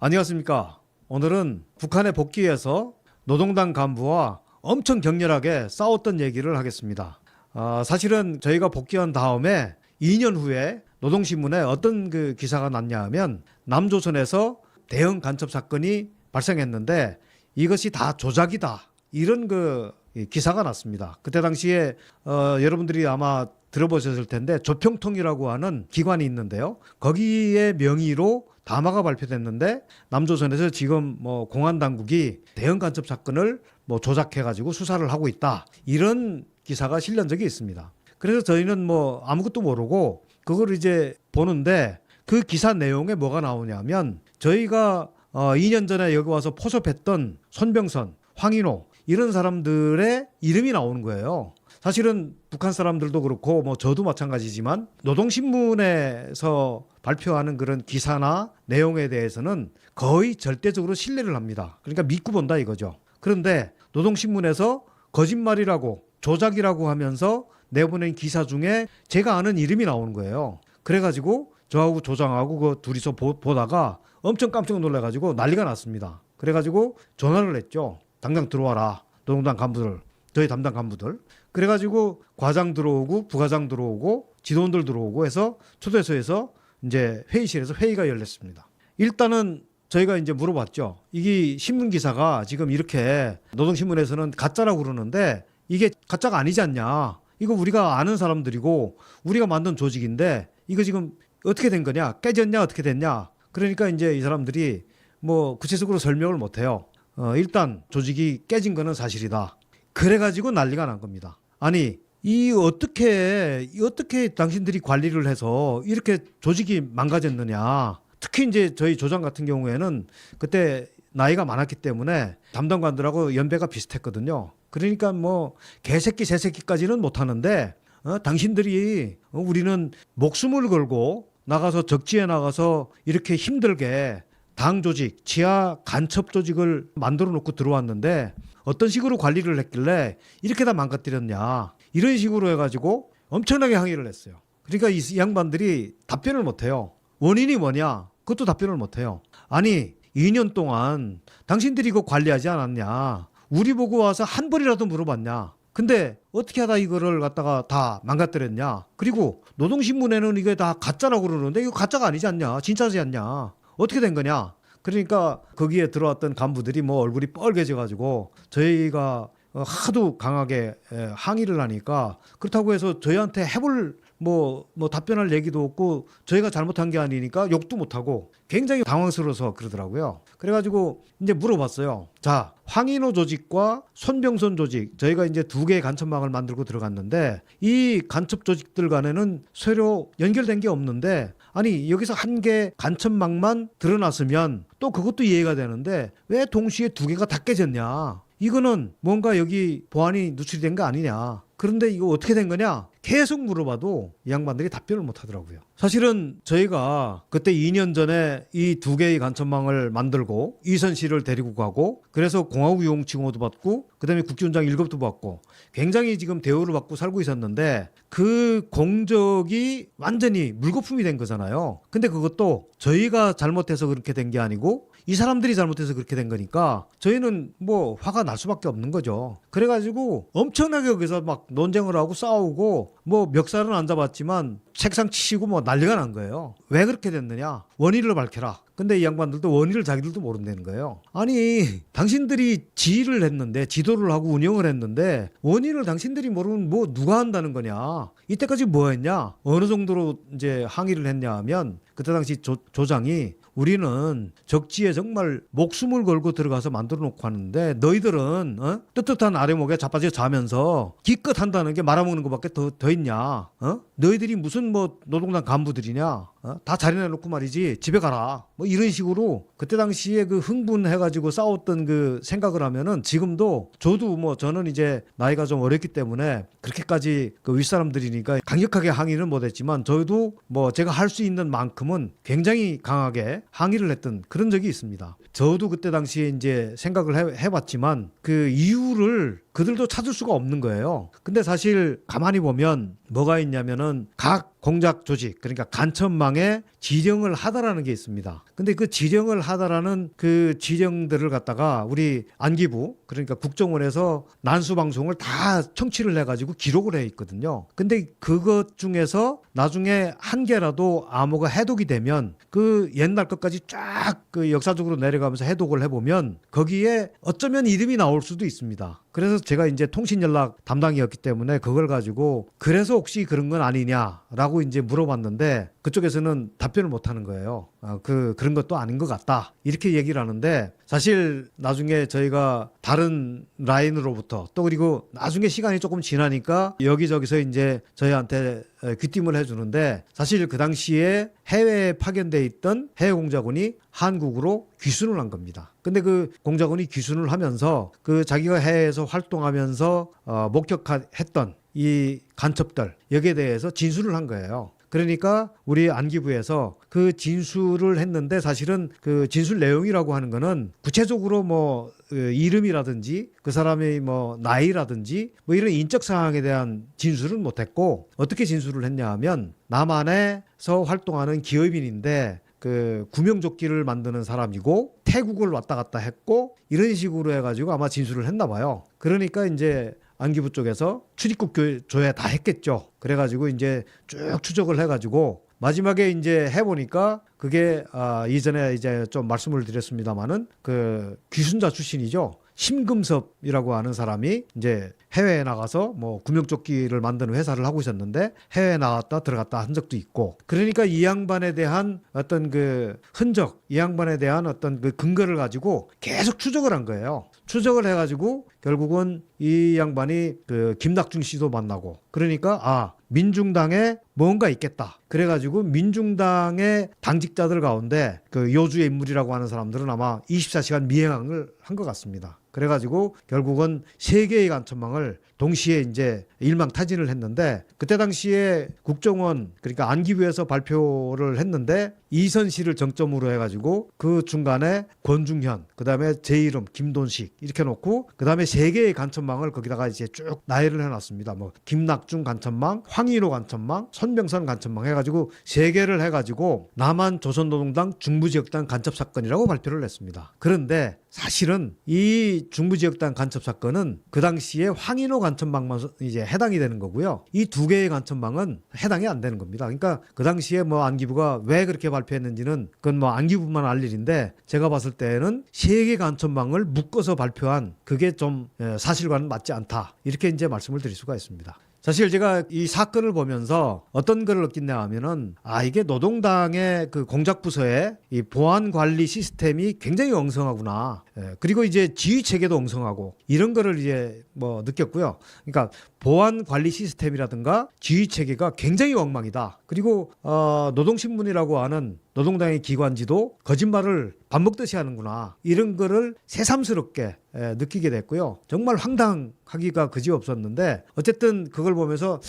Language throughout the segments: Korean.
안녕하십니까. 오늘은 북한에 복귀해서 노동당 간부와 엄청 격렬하게 싸웠던 얘기를 하겠습니다. 아, 사실은 저희가 복귀한 다음에 2년 후에 노동신문에 어떤 그 기사가 났냐 하면 남조선에서 대형 간첩 사건이 발생했는데 이것이 다 조작이다. 이런 그 기사가 났습니다. 그때 당시에 어, 여러분들이 아마 들어보셨을 텐데 조평통이라고 하는 기관이 있는데요. 거기에 명의로 담화가 발표됐는데 남조선에서 지금 뭐 공안 당국이 대형 간첩 사건을 뭐 조작해 가지고 수사를 하고 있다. 이런 기사가 실린 적이 있습니다. 그래서 저희는 뭐 아무것도 모르고 그걸 이제 보는데 그 기사 내용에 뭐가 나오냐면 저희가 어 2년 전에 여기 와서 포섭했던 손병선, 황인호 이런 사람들의 이름이 나오는 거예요. 사실은 북한 사람들도 그렇고 뭐 저도 마찬가지지만 노동신문에서 발표하는 그런 기사나 내용에 대해서는 거의 절대적으로 신뢰를 합니다. 그러니까 믿고 본다 이거죠. 그런데 노동신문에서 거짓말이라고 조작이라고 하면서 내보낸 기사 중에 제가 아는 이름이 나오는 거예요. 그래가지고 저하고 조장하고 그 둘이서 보, 보다가 엄청 깜짝 놀라가지고 난리가 났습니다. 그래가지고 전화를 했죠. 당장 들어와라. 노동당 간부들, 저희 담당 간부들. 그래가지고 과장 들어오고 부과장 들어오고 지도원들 들어오고 해서 초대소에서 이제 회의실에서 회의가 열렸습니다. 일단은 저희가 이제 물어봤죠. 이게 신문 기사가 지금 이렇게 노동신문에서는 가짜라고 그러는데 이게 가짜가 아니지 않냐. 이거 우리가 아는 사람들이고 우리가 만든 조직인데 이거 지금 어떻게 된 거냐? 깨졌냐? 어떻게 됐냐? 그러니까 이제 이 사람들이 뭐 구체적으로 설명을 못 해요. 어, 일단 조직이 깨진 거는 사실이다. 그래가지고 난리가 난 겁니다. 아니 이 어떻게 이 어떻게 당신들이 관리를 해서 이렇게 조직이 망가졌느냐? 특히 이제 저희 조장 같은 경우에는 그때 나이가 많았기 때문에 담당관들하고 연배가 비슷했거든요. 그러니까 뭐 개새끼 새새끼까지는 못 하는데 어, 당신들이 어, 우리는 목숨을 걸고 나가서 적지에 나가서 이렇게 힘들게 당 조직, 지하 간첩 조직을 만들어 놓고 들어왔는데 어떤 식으로 관리를 했길래 이렇게 다 망가뜨렸냐. 이런 식으로 해가지고 엄청나게 항의를 했어요. 그러니까 이, 이 양반들이 답변을 못 해요. 원인이 뭐냐? 그것도 답변을 못 해요. 아니, 2년 동안 당신들이 이거 관리하지 않았냐? 우리 보고 와서 한 번이라도 물어봤냐? 근데 어떻게 하다 이거를 갖다가 다 망가뜨렸냐? 그리고 노동신문에는 이게 다 가짜라고 그러는데 이거 가짜가 아니지 않냐? 진짜지 않냐? 어떻게 된 거냐? 그러니까 거기에 들어왔던 간부들이 뭐 얼굴이 뻘개져 가지고 저희가 어, 하도 강하게 에, 항의를 하니까 그렇다고 해서 저희한테 해볼 뭐, 뭐 답변할 얘기도 없고 저희가 잘못한 게 아니니까 욕도 못하고 굉장히 당황스러워서 그러더라고요. 그래가지고 이제 물어봤어요. 자, 황인호 조직과 손병선 조직 저희가 이제 두 개의 간첩망을 만들고 들어갔는데 이 간첩 조직들 간에는 서로 연결된 게 없는데 아니 여기서 한 개 간첩망만 드러났으면 또 그것도 이해가 되는데 왜 동시에 두 개가 다 깨졌냐? 이거는 뭔가 여기 보안이 누출이 된 거 아니냐. 그런데 이거 어떻게 된 거냐? 계속 물어봐도 이 양반들이 답변을 못 하더라고요. 사실은 저희가 그때 2년 전에 이 두 개의 간첩망을 만들고 이선 씨를 데리고 가고 그래서 공화국 용 칭호도 받고 그다음에 국기훈장 1급도 받고 굉장히 지금 대우를 받고 살고 있었는데 그 공적이 완전히 물거품이 된 거잖아요. 근데 그것도 저희가 잘못해서 그렇게 된 게 아니고 이 사람들이 잘못해서 그렇게 된 거니까 저희는 뭐 화가 날 수밖에 없는 거죠. 그래가지고 엄청나게 여기서 막 논쟁을 하고 싸우고 뭐 멱살은 안 잡았지만 책상 치시고 뭐 난리가 난 거예요. 왜 그렇게 됐느냐? 원인을 밝혀라. 근데 이 양반들도 원인을 자기들도 모른다는 거예요. 아니, 당신들이 지휘를 했는데, 지도를 하고 운영을 했는데, 원인을 당신들이 모르면 뭐 누가 한다는 거냐? 이때까지 뭐 했냐? 어느 정도로 이제 항의를 했냐 하면, 그때 당시 조, 조장이 우리는 적지에 정말 목숨을 걸고 들어가서 만들어 놓고 하는데 너희들은 어? 뜨뜻한 아래목에 자빠져 자면서 기껏 한다는 게 말아먹는 것밖에 더, 더 있냐 어? 너희들이 무슨 뭐 노동당 간부들이냐 어? 다 자리내 놓고 말이지 집에 가라 뭐 이런 식으로 그때 당시에 그 흥분해가지고 싸웠던 그 생각을 하면은 지금도 저도 뭐 저는 이제 나이가 좀 어렸기 때문에 그렇게까지 그 윗사람들이니까 강력하게 항의는 못했지만 저도 뭐 제가 할 수 있는 만큼은 굉장히 강하게 항의를 했던 그런 적이 있습니다. 저도 그때 당시에 이제 생각을 해, 해봤지만 그 이유를 그들도 찾을 수가 없는 거예요. 근데 사실 가만히 보면 뭐가 있냐면은 각 공작 조직 그러니까 간첩망 노동당에 지령을 하다라는 게 있습니다. 근데 그 지령을 하다라는 그 지령들을 갖다가 우리 안기부 그러니까 국정원에서 난수 방송을 다 청취를 해가지고 기록을 해 있거든요. 근데 그것 중에서 나중에 한 개라도 암호가 해독이 되면 그 옛날 것까지 쫙 그 역사적으로 내려가면서 해독을 해보면 거기에 어쩌면 이름이 나올 수도 있습니다. 그래서 제가 이제 통신 연락 담당이었기 때문에 그걸 가지고 그래서 혹시 그런 건 아니냐라고 이제 물어봤는데 그쪽에서는 답변을 못 하는 거예요. 아, 그 그런 것도 아닌 것 같다. 이렇게 얘기를 하는데 사실 나중에 저희가 다른 라인으로부터 또 그리고 나중에 시간이 조금 지나니까 여기저기서 이제 저희한테 에, 귀띔을 해주는데 사실 그 당시에 해외에 파견돼 있던 해외 공작원이 한국으로 귀순을 한 겁니다. 근데 그 공작원이 귀순을 하면서 그 자기가 해외에서 활동하면서 어, 목격했던 이 간첩들 여기에 대해서 진술을 한 거예요. 그러니까 우리 안기부에서 그 진술을 했는데 사실은 그 진술 내용이라고 하는 거는 구체적으로 뭐 어, 이름이라든지 그 사람의 뭐 나이라든지 뭐 이런 인적 사항에 대한 진술은 못했고 어떻게 진술을 했냐 하면 남한에서 활동하는 기업인인데 그 구명조끼를 만드는 사람이고 태국을 왔다 갔다 했고 이런 식으로 해가지고 아마 진술을 했나 봐요. 그러니까 이제 안기부 쪽에서 출입국 교- 조회 다 했겠죠. 그래가지고 이제 쭉 추적을 해가지고 마지막에 이제 해보니까 그게 아, 이전에 이제 좀 말씀을 드렸습니다마는 그 귀순자 출신이죠. 심금섭이라고 하는 사람이 이제 해외에 나가서 뭐 구명조끼를 만드는 회사를 하고 있었는데 해외에 나갔다 들어갔다 한 적도 있고 그러니까 이 양반에 대한 어떤 그 흔적 이 양반에 대한 어떤 그 근거를 가지고 계속 추적을 한 거예요 추적을 해가지고 결국은 이 양반이 그 김낙중 씨도 만나고 그러니까 아 민중당에 뭔가 있겠다. 그래가지고 민중당의 당직자들 가운데 그 요주의 인물이라고 하는 사람들은 아마 24시간 미행을 한 것 같습니다. 그래가지고 결국은 세 개의 간첩망을 동시에 이제 일망타진을 했는데 그때 당시에 국정원 그러니까 안기부에서 발표를 했는데 이선 씨를 정점으로 해가지고 그 중간에 권중현 그다음에 제 이름 김돈식 이렇게 놓고 그다음에 세 개의 간첩망을 거기다가 이제 쭉 나열을 해놨습니다. 뭐 김낙중 간첩망, 황 인호 간첩망, 손병선 간첩망 해가지고 세 개를 해가지고 남한 조선노동당 중부지역당 간첩 사건이라고 발표를 했습니다. 그런데 사실은 이 중부지역당 간첩 사건은 그 당시에 황인호 간첩망만 이제 해당이 되는 거고요. 이 두 개의 간첩망은 해당이 안 되는 겁니다. 그러니까 그 당시에 뭐 안기부가 왜 그렇게 발표했는지는 그건 뭐 안기부만 알 일인데 제가 봤을 때는 세 개 간첩망을 묶어서 발표한 그게 좀 예, 사실과는 맞지 않다. 이렇게 이제 말씀을 드릴 수가 있습니다. 사실 제가 이 사건을 보면서 어떤 걸 느꼈냐 하면은 아 이게 노동당의 그 공작 부서의 이 보안 관리 시스템이 굉장히 엉성하구나. 예, 그리고 이제 지휘 체계도 엉성하고 이런 거를 이제 뭐 느꼈고요. 그러니까 보안 관리 시스템이라든가 지휘 체계가 굉장히 엉망이다. 그리고 어 노동신문이라고 하는 노동당의 기관지도 거짓말을 밥 먹듯이 하는구나. 이런 거를 새삼스럽게 에, 느끼게 됐고요. 정말 황당하기가 그지없었는데 어쨌든 그걸 보면서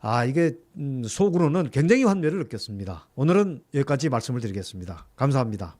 아 이게 음, 속으로는 굉장히 환멸을 느꼈습니다. 오늘은 여기까지 말씀을 드리겠습니다. 감사합니다.